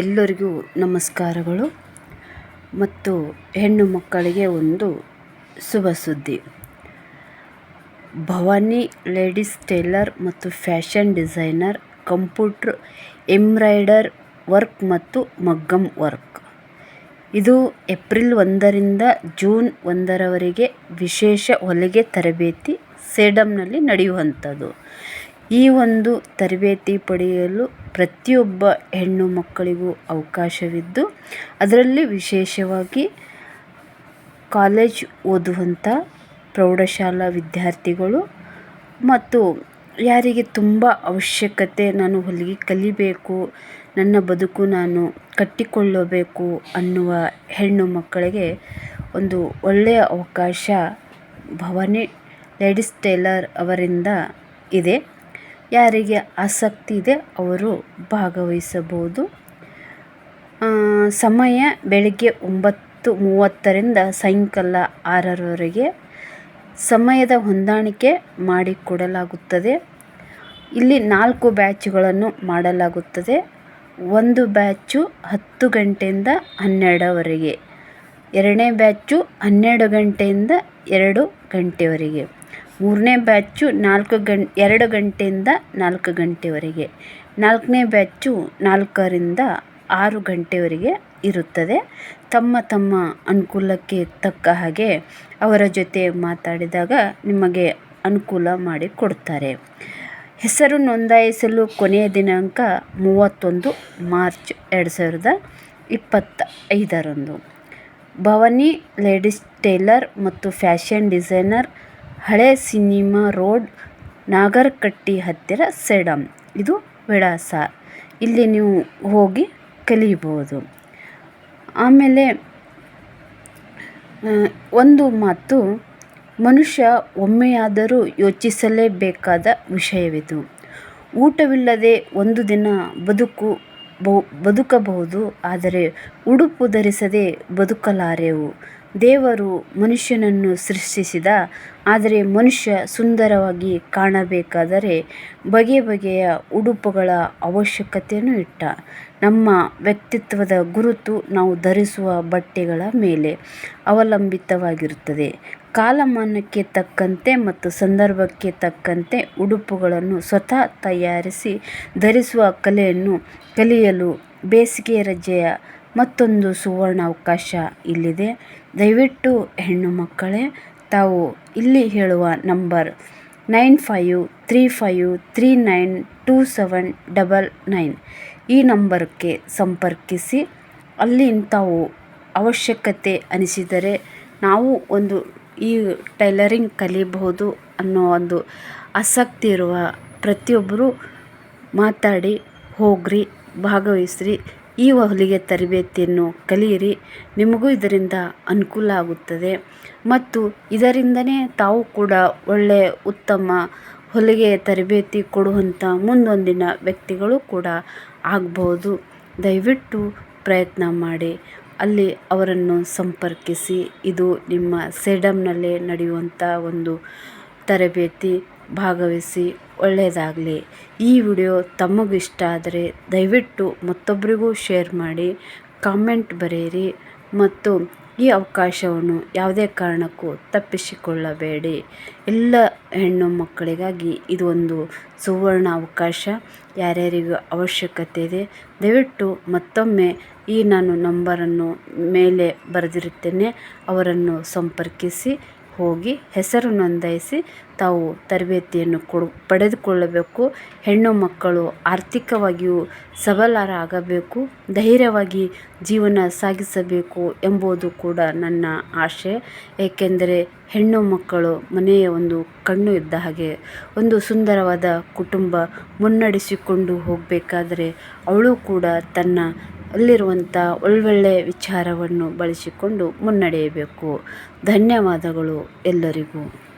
ಎಲ್ಲರಿಗೂ ನಮಸ್ಕಾರಗಳು. ಮತ್ತು ಹೆಣ್ಣು ಮಕ್ಕಳಿಗೆ ಒಂದು ಶುಭ ಸುದ್ದಿ. ಭವಾನಿ ಲೇಡೀಸ್ ಟೇಲರ್ ಮತ್ತು fashion designer, computer embroider work ಮತ್ತು ಮಗ್ಗಮ್ ವರ್ಕ್. ಇದು ಏಪ್ರಿಲ್ ಒಂದರಿಂದ ಜೂನ್ ಒಂದರವರೆಗೆ ವಿಶೇಷ ಹೊಲಿಗೆ ತರಬೇತಿ ಸೇಡಮ್ನಲ್ಲಿ ನಡೆಯುವಂಥದ್ದು. ಈ ಒಂದು ತರಬೇತಿ ಪಡೆಯಲು ಪ್ರತಿಯೊಬ್ಬ ಹೆಣ್ಣು ಮಕ್ಕಳಿಗೂ ಅವಕಾಶವಿದ್ದು, ಅದರಲ್ಲಿ ವಿಶೇಷವಾಗಿ ಕಾಲೇಜ್ ಓದುವಂಥ ಪ್ರೌಢಶಾಲಾ ವಿದ್ಯಾರ್ಥಿಗಳು ಮತ್ತು ಯಾರಿಗೆ ತುಂಬ ಅವಶ್ಯಕತೆ ನಾನು ಹೊಲಿಗೆ ಕಲಿಬೇಕು, ನನ್ನ ಬದುಕು ನಾನು ಕಟ್ಟಿಕೊಳ್ಳಬೇಕು ಅನ್ನುವ ಹೆಣ್ಣು ಮಕ್ಕಳಿಗೆ ಒಂದು ಒಳ್ಳೆಯ ಅವಕಾಶ ಭವಾನಿ ಲೇಡೀಸ್ ಟೇಲರ್ ಅವರಿಂದ ಇದೆ. ಯಾರಿಗೆ ಆಸಕ್ತಿ ಇದೆ ಅವರು ಭಾಗವಹಿಸಬಹುದು. ಸಮಯ ಬೆಳಗ್ಗೆ ಒಂಬತ್ತು ಮೂವತ್ತರಿಂದ ಸಾಯಂಕಾಲ ಆರರವರೆಗೆ ಸಮಯದ ಹೊಂದಾಣಿಕೆ ಮಾಡಿಕೊಡಲಾಗುತ್ತದೆ. ಇಲ್ಲಿ ನಾಲ್ಕು ಬ್ಯಾಚ್ಗಳನ್ನು ಮಾಡಲಾಗುತ್ತದೆ. ಒಂದು ಬ್ಯಾಚು ಹತ್ತು ಗಂಟೆಯಿಂದ ಹನ್ನೆರಡವರೆಗೆ ಎರಡನೇ ಬ್ಯಾಚು ಹನ್ನೆರಡು ಗಂಟೆಯಿಂದ ಎರಡು ಗಂಟೆವರೆಗೆ. ಮೂರನೇ ಬ್ಯಾಚು ನಾಲ್ಕು ಗಂ, ಎರಡು ಗಂಟೆಯಿಂದ ನಾಲ್ಕು ಗಂಟೆವರೆಗೆ. ನಾಲ್ಕನೇ ಬ್ಯಾಚು ನಾಲ್ಕರಿಂದ ಆರು ಗಂಟೆವರೆಗೆ ಇರುತ್ತದೆ. ತಮ್ಮ ತಮ್ಮ ಅನುಕೂಲಕ್ಕೆ ತಕ್ಕ ಹಾಗೆ ಅವರ ಜೊತೆ ಮಾತಾಡಿದಾಗ ನಿಮಗೆ ಅನುಕೂಲ ಮಾಡಿಕೊಡ್ತಾರೆ ಹೆಸರು ನೋಂದಾಯಿಸಲು ಕೊನೆಯ ದಿನಾಂಕ ಮೂವತ್ತೊಂದು ಮಾರ್ಚ್ ಎರಡು ಸಾವಿರದ ಇಪ್ಪತ್ತ ಐದರಂದು ಭವಾನಿ ಲೇಡೀಸ್ ಟೇಲರ್ ಮತ್ತು ಫ್ಯಾಷನ್ ಡಿಸೈನರ್ ಹಳೆ ಸಿನಿಮಾ ರೋಡ್, ನಾಗರಕಟ್ಟಿ ಹತ್ತಿರ ಸೇಡಂ. ಇದು ವಿಳಾಸ. ಇಲ್ಲಿ ನೀವು ಹೋಗಿ ಕಲಿಬೋದು ಆಮೇಲೆ ಒಂದು ಮಾತು, ಮನುಷ್ಯ ಒಮ್ಮೆಯಾದರೂ ಯೋಚಿಸಲೇಬೇಕಾದ ವಿಷಯವಿದು. ಊಟವಿಲ್ಲದೆ ಒಂದು ದಿನ ಬದುಕು ಬದುಕಬಹುದು, ಆದರೆ ಉಡುಪು ಧರಿಸದೆ ಬದುಕಲಾರೆವು. ದೇವರು ಮನುಷ್ಯನನ್ನು ಸೃಷ್ಟಿಸಿದ, ಆದರೆ ಮನುಷ್ಯ ಸುಂದರವಾಗಿ ಕಾಣಬೇಕಾದರೆ ಬಗೆ ಬಗೆಯ ಉಡುಪುಗಳ ಅವಶ್ಯಕತೆಯನ್ನು ಇಟ್ಟ. ನಮ್ಮ ವ್ಯಕ್ತಿತ್ವದ ಗುರುತು ನಾವು ಧರಿಸುವ ಬಟ್ಟೆಗಳ ಮೇಲೆ ಅವಲಂಬಿತವಾಗಿರುತ್ತದೆ. ಕಾಲಮಾನಕ್ಕೆ ತಕ್ಕಂತೆ ಮತ್ತು ಸಂದರ್ಭಕ್ಕೆ ತಕ್ಕಂತೆ ಉಡುಪುಗಳನ್ನು ಸ್ವತಃ ತಯಾರಿಸಿ ಧರಿಸುವ ಕಲೆಯನ್ನು ಕಲಿಯಲು ಬೇಸಿಗೆ ರಜೆಯ ಮತ್ತೊಂದು ಸುವರ್ಣ ಅವಕಾಶ ಇಲ್ಲಿದೆ. ದಯವಿಟ್ಟು ಹೆಣ್ಣು ಮಕ್ಕಳೇ, ತಾವು ಇಲ್ಲಿ ಹೇಳುವ number nine five three five three nine two seven double nine. ಈ ನಂಬರ್ಗೆ ಸಂಪರ್ಕಿಸಿ, ಅಲ್ಲಿ ತಾವು ಅವಶ್ಯಕತೆ ಅನಿಸಿದರೆ ನಾವು ಒಂದು ಈ ಟೈಲರಿಂಗ್ ಕಲಿಬಹುದು ಅನ್ನೋ ಒಂದು ಆಸಕ್ತಿ ಇರುವ ಪ್ರತಿಯೊಬ್ಬರು ಮಾತಾಡಿ, ಹೋಗ್ರಿ, ಭಾಗವಹಿಸ್ರಿ, ಈ ಹೊಲಿಗೆ ತರಬೇತಿಯನ್ನು ಕಲಿಯಿರಿ. ನಿಮಗೂ ಇದರಿಂದ ಅನುಕೂಲ ಆಗುತ್ತದೆ. ಮತ್ತು ಇದರಿಂದನೇ ತಾವು ಕೂಡ ಒಳ್ಳೆಯ ಉತ್ತಮ ಹೊಲಿಗೆ ತರಬೇತಿ ಕೊಡುವಂಥ ಮುಂದೊಂದಿನ ವ್ಯಕ್ತಿಗಳು ಕೂಡ ಆಗ್ಬೋದು ದಯವಿಟ್ಟು ಪ್ರಯತ್ನ ಮಾಡಿ. ಅಲ್ಲಿ ಅವರನ್ನು ಸಂಪರ್ಕಿಸಿ, ಇದು ನಿಮ್ಮ ಸೇಡಮ್ನಲ್ಲೇ ನಡೆಯುವಂಥ ಒಂದು ತರಬೇತಿ ಭಾಗವಹಿಸಿ ಒಳ್ಳೆಯದಾಗಲಿ. ಈ ವಿಡಿಯೋ ತಮಗಿಷ್ಟ ಆದರೆ ದಯವಿಟ್ಟು ಮತ್ತೊಬ್ಬರಿಗೂ ಶೇರ್ ಮಾಡಿ, ಕಾಮೆಂಟ್ ಬರೆಯಿರಿ ಮತ್ತು ಈ ಅವಕಾಶವನ್ನು ಯಾವುದೇ ಕಾರಣಕ್ಕೂ ತಪ್ಪಿಸಿಕೊಳ್ಳಬೇಡಿ. ಎಲ್ಲ ಹೆಣ್ಣು ಮಕ್ಕಳಿಗಾಗಿ ಇದು ಒಂದು ಸುವರ್ಣ ಅವಕಾಶ. ಯಾರ್ಯಾರಿಗೂ ಅವಶ್ಯಕತೆ ಇದೆ. ದಯವಿಟ್ಟು ಮತ್ತೊಮ್ಮೆ ಈ ನಾನು ನಂಬರನ್ನು ಮೇಲೆ ಬರೆದಿರುತ್ತೇನೆ. ಅವರನ್ನು ಸಂಪರ್ಕಿಸಿ. ಹೋಗಿ ಹೆಸರು ನೋಂದಾಯಿಸಿ ತಾವು ತರಬೇತಿಯನ್ನು ಕೊಡು, ಪಡೆದುಕೊಳ್ಳಬೇಕು. ಹೆಣ್ಣು ಮಕ್ಕಳು ಆರ್ಥಿಕವಾಗಿಯೂ ಸಬಲರಾಗಬೇಕು ಧೈರ್ಯವಾಗಿ ಜೀವನ ಸಾಗಿಸಬೇಕು ಎಂಬುದು ಕೂಡ ನನ್ನ ಆಶೆ. ಏಕೆಂದರೆ ಹೆಣ್ಣು ಮಕ್ಕಳು ಮನೆಯ ಒಂದು ಕಣ್ಣು ಇದ್ದ ಹಾಗೆ ಒಂದು ಸುಂದರವಾದ ಕುಟುಂಬ ಮುನ್ನಡೆಸಿಕೊಂಡು ಹೋಗಬೇಕಾದರೆ ಅವಳು ಕೂಡ ತನ್ನ ಅಲ್ಲಿರುವಂಥ ಒಳ್ಳೊಳ್ಳೆಯ ವಿಚಾರವನ್ನು ಬಳಸಿಕೊಂಡು ಮುನ್ನಡೆಯಬೇಕು. ಧನ್ಯವಾದಗಳು ಎಲ್ಲರಿಗೂ.